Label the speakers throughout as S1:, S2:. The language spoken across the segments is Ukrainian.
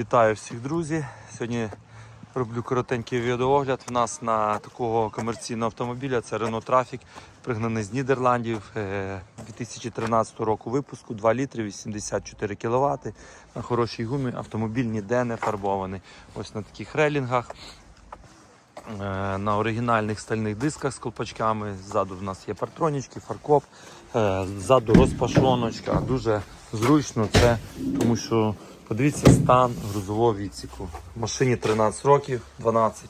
S1: Вітаю всіх, друзі. Сьогодні роблю коротенький відеоогляд. У нас на такого комерційного автомобіля це Renault Trafic, пригнаний з Нідерландів е, 2013 року випуску, 2 літри, 84 кВт. На хорошій гумі автомобіль ніде не фарбований. Ось на таких релінгах. Е, На оригінальних стальних дисках з колпачками. Ззаду в нас є партронічки, фаркоп, е, ззаду розпашоночка. Дуже зручно це, тому що подивіться стан грузового відсіку. Машині 13 років, 12.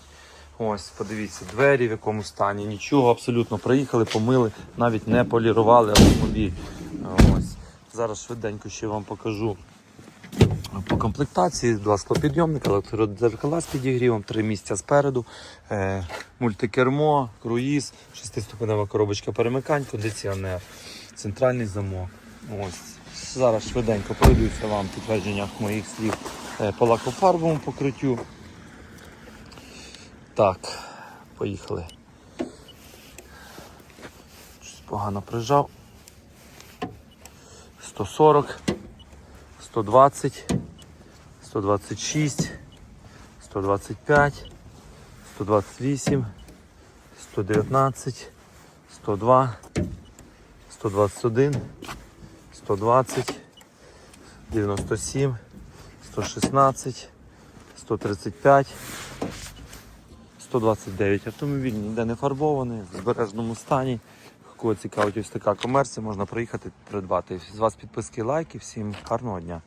S1: Ось, подивіться, двері в якому стані, нічого абсолютно проїхали, помили, навіть не полірували автомобіль. Ось. Зараз швиденько ще вам покажу по комплектації два склопідйомника, електродзеркала з підігрівом, три місця спереду, е, мультикермо, круїз, шестиступенева коробочка перемикань, кондиціонер, центральний замок. Ось. Зараз швиденько пройдуся вам підтвердження моїх слів е, по лакофарбовому покриттю. Так, поїхали. Щось погано прижав. 140. 120, 126, 125, 128, 119, 102, 121, 120, 97, 116, 135, 129. Автомобіль ніде не фарбований, в збережному стані. Кого цікавить ось така комерція, можна приїхати придбати. З вас підписки, лайки. Всім гарного дня.